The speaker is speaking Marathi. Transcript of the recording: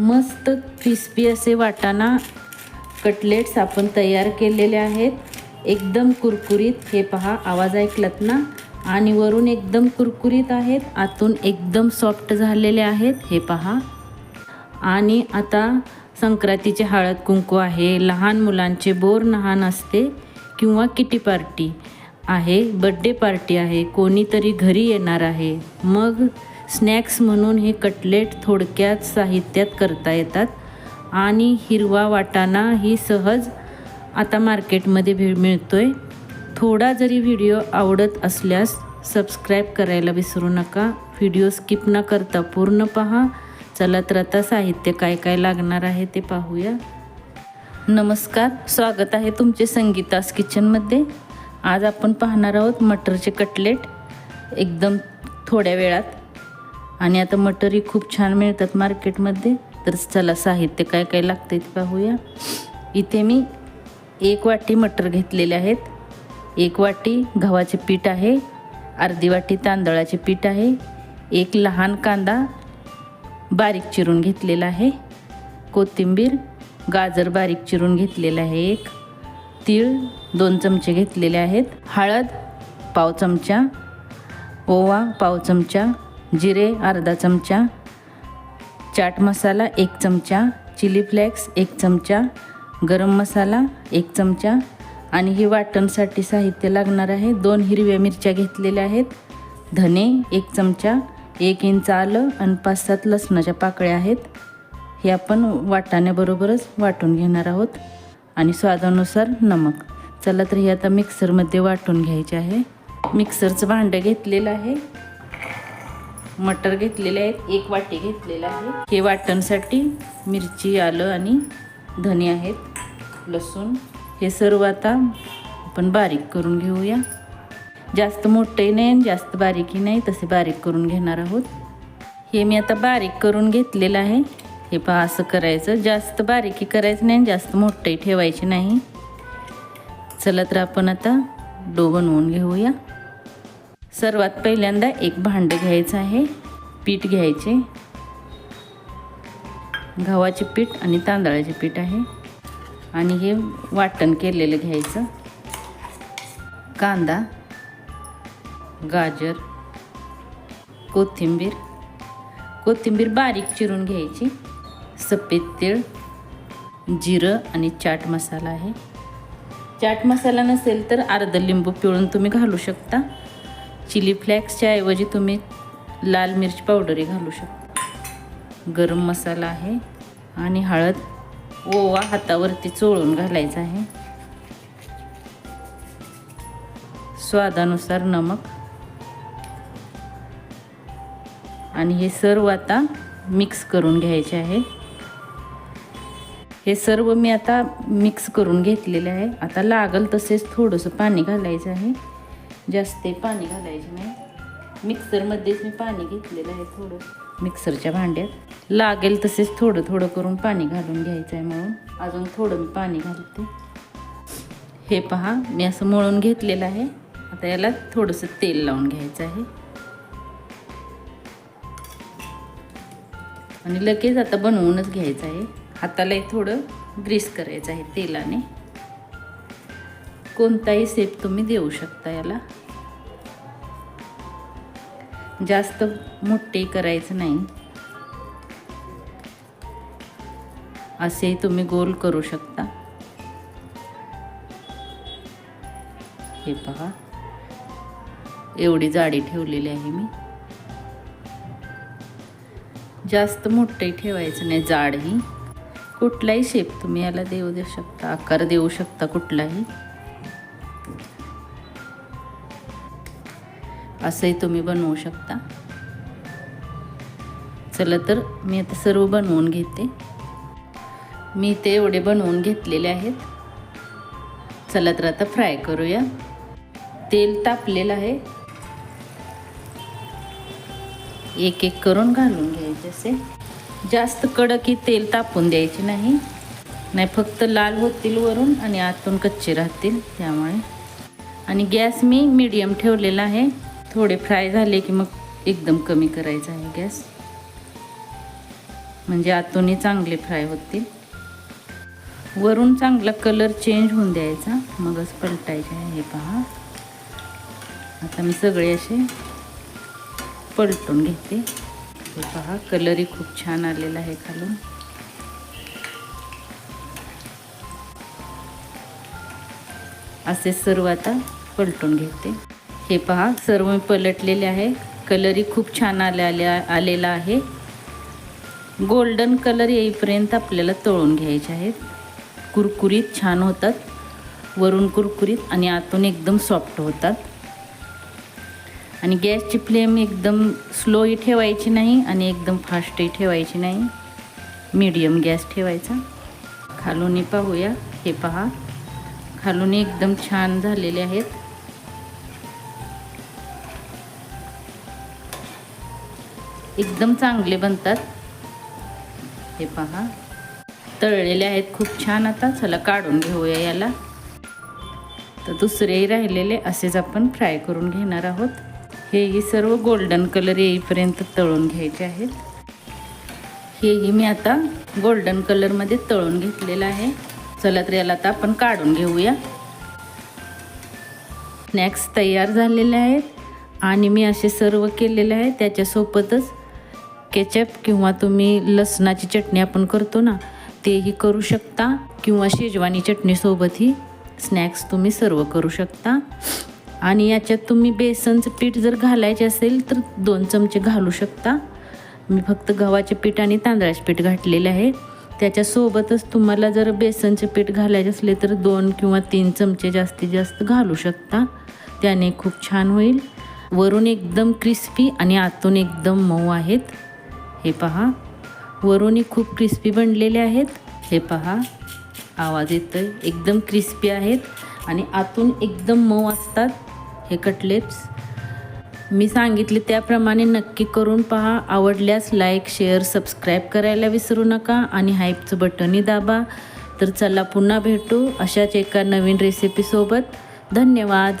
मस्त क्रिस्पी असे वाटाणा कटलेट्स आपण तयार केलेले आहेत. एकदम कुरकुरीत हे पहा आवाज ऐकलात ना? आणि वरून एकदम कुरकुरीत आहेत आतून एकदम सॉफ्ट झालेले आहेत हे पहा. आणि आता संक्रांतीचे हळद कुंकू आहे. लहान मुलांचे बोर नहान असते किंवा किटी पार्टी आहे बड्डे पार्टी आहे. कोणीतरी घरी येणार आहे. मग स्नॅक्स म्हणून हे कटलेट थोडक्यात साहित्यात करता येतात. आणि हिरवा वाटाणा ही सहज आता मार्केटमध्ये भेळ आहे थोडा जरी व्हिडिओ आवडत असल्यास सबस्क्राईब करायला विसरू नका. व्हिडिओ स्किप न करता पूर्ण पहा. चला तर आता साहित्य काय काय लागणार आहे ते पाहूया. नमस्कार स्वागत आहे तुमचे संगीतास किचनमध्ये. आज आपण पाहणार आहोत मटरचे कटलेट. एकदम थोड्या वेळात. आणि आता मटरही खूप छान मिळतात मार्केटमध्ये. तर चला साहित्य काय काय लागतं ते पाहूया. इथे मी एक वाटी मटर घेतलेले आहेत. एक वाटी गव्हाचे पीठ आहे. अर्धी वाटी तांदळाचे पीठ आहे. एक लहान कांदा बारीक चिरून घेतलेला आहे. कोथिंबीर गाजर बारीक चिरून घेतलेलं आहे एक. तीळ दोन चमचे घेतलेले आहेत. हळद पाव चमचा ओवा पाव चमचा जिरे अर्धा चमचा. चाट मसाला एक चमचा. चिली फ्लेक्स एक चमचा. गरम मसाला एक चमचा. आणि हे वाटणसाठी साहित्य लागणार आहे. दोन हिरव्या मिरच्या घेतलेल्या आहेत. धने एक चमचा. एक इंच आलं आणि पाच सात लसणाच्या पाकळ्या आहेत. हे आपण वाटाण्याबरोबरच वाटून घेणार आहोत. आणि स्वादानुसार नमक. चला तर हे आता मिक्सरमध्ये वाटून घ्यायचे आहे. मिक्सरचं भांडं घेतलेलं आहे. मटर घेतलेले आहेत एक वाटी घेतलेलं आहे. हे वाटणसाठी मिरची आलं आणि धने आहेत लसूण. हे सर्व आता आपण बारीक करून घेऊया. जास्त मोठंही नाही आणि जास्त बारीकही नाही तसे बारीक करून घेणार आहोत. हे मी आता बारीक करून घेतलेलं आहे. हे पहा असं करायचं. जास्त बारीकी करायचं नाही आणि जास्त मोठंही ठेवायचे नाही. चला तर आपण आता डो बनवून घेऊया. सर्वात पहिल्यांदा एक भांडं घ्यायचं आहे पीठ घ्यायचे. गव्हाचे पीठ आणि तांदळाचे पीठ आहे. आणि हे वाटण केलेलं घ्यायचं. कांदा गाजर कोथिंबीर. कोथिंबीर बारीक चिरून घ्यायची. सफेद तीळ जिरं आणि चाट मसाला आहे. चाट मसाला नसेल तर अर्ध लिंबू पिळून तुम्ही घालू शकता. चिली फ्लेक्सच्या ऐवजी तुम्ही लाल मिरची पावडरही घालू शकता. गरम मसाला आहे आणि हळद ओवा हातावरती चोळून घालायचा आहे. स्वादानुसार नमक. आणि हे सर्व आता मिक्स करून घ्यायचे आहे. हे सर्व मी आता मिक्स करून घेतलेले आहे. आता लागल तसेच थोडंसं पाणी घालायचं आहे. जास्त पाणी घालायचे नाही. मिक्सरमध्येच मी पाणी घेतलेलं आहे थोडं. मिक्सरच्या भांड्यात. लागेल तसेच थोडं थोडं करून पाणी घालून घ्यायचं आहे म्हणून. अजून थोडं मी पाणी घालते. हे पहा मी असं मळून घेतलेलं आहे. आता याला थोडंसं तेल लावून घ्यायचं आहे. आणि लगेच आता बनवूनच घ्यायचं आहे. हातालाही थोडं ग्रीस करायचं आहे तेलाने. कोणताही सेप तुम्ही देऊ शकता याला. जास्त मोठे करायचं नाही. असे तुम्ही गोल करू शकता. हे पहा. एवढी जाडी ठेवलेली आहे मी. जास्त मोठे ठेवायचं नाही जाडही. कुठलाही शेप तुम्ही याला देऊ देऊ शकता आकार देऊ शकता कुठलाही. असंही तुम्ही बनवू शकता. चला तर मी आता सर्व बनवून घेते. मी ते एवढे बनवून घेतलेले आहेत. चला तर आता फ्राय करूया. तेल तापलेलं आहे. एक एक करून घालून घ्यायचे असे. जास्त कडकी तेल तापून द्यायचे नाही. नाही फक्त लाल होतील वरून आणि आतून कच्चे राहतील त्यामुळे. आणि गॅस मी मीडियम ठेवलेला आहे. थोडे फ्राय झाले की मग एकदम कमी करायचा आहे गॅस म्हणजे आतूनही चांगले फ्राय होतील. वरून चांगला कलर चेंज होऊन द्यायचा. मगच पलटायचे आहे हे पहा. आता मी सगळे असे पलटून घेते. हे पहा कलरही खूप छान आलेला आहे खालून. असे सर्व आता पलटून घेते. हे पहा सर्व पलटलेले आहे. कलरही खूप छान आले आले आलेला आहे. गोल्डन कलर येईपर्यंत आपल्याला तळून घ्यायचे आहेत. कुरकुरीत छान होतात. वरून कुरकुरीत आणि आतून एकदम सॉफ्ट होतात. आणि गॅसची फ्लेम एकदम स्लोही ठेवायची नाही आणि एकदम फास्टही ठेवायची नाही. मीडियम गॅस ठेवायचा. खालूनही पाहूया. हे पहा. खालून एकदम छान झालेले आहेत. एकदम चांगले बनतात. हे पहा. तळलेले आहेत खूप छान आता. चला काढून घेऊया याला. तर दुसरेही राहिलेले असेच आपण फ्राय करून घेणार आहोत. हेही सर्व गोल्डन कलर येईपर्यंत तळून घ्यायचे आहेत. हेही मी आता गोल्डन कलरमध्ये तळून घेतलेलं आहे. चला तर याला आता आपण काढून घेऊया. स्नॅक्स तयार झालेले आहेत. आणि मी असे सर्व केलेले आहे. त्याच्यासोबतच केचप किंवा तुम्ही लसणाची चटणी आपण करतो ना तेही करू शकता. किंवा शेजवानी चटणीसोबतही स्नॅक्स तुम्ही सर्व करू शकता. आणि याच्यात तुम्ही बेसनचं पीठ जर घालायचे असेल तर दोन चमचे घालू शकता. मी फक्त गव्हाचे पीठ आणि तांदळाचे पीठ घातलेले आहे. त्याच्यासोबतच तुम्हाला जर बेसनचे पीठ घालायचे असले तर दोन किंवा तीन चमचे जास्तीत जास्त घालू शकता. त्याने खूप छान होईल. वरून एकदम क्रिस्पी आणि आतून एकदम मऊ आहेत. हे पहा. वरूनही खूप क्रिस्पी बनलेले आहेत. हे पहा. आवाज येतं एकदम क्रिस्पी आहेत. आणि आतून एकदम मऊ असतात हे कटलेट्स मी सांगितले त्याप्रमाणे नक्की करून पहा. आवडल्यास लाईक शेअर सबस्क्राईब करायला विसरू नका आणि हाईपचं बटनही दाबा. तर चला पुन्हा भेटू अशाच एका नवीन रेसिपीसोबत धन्यवाद.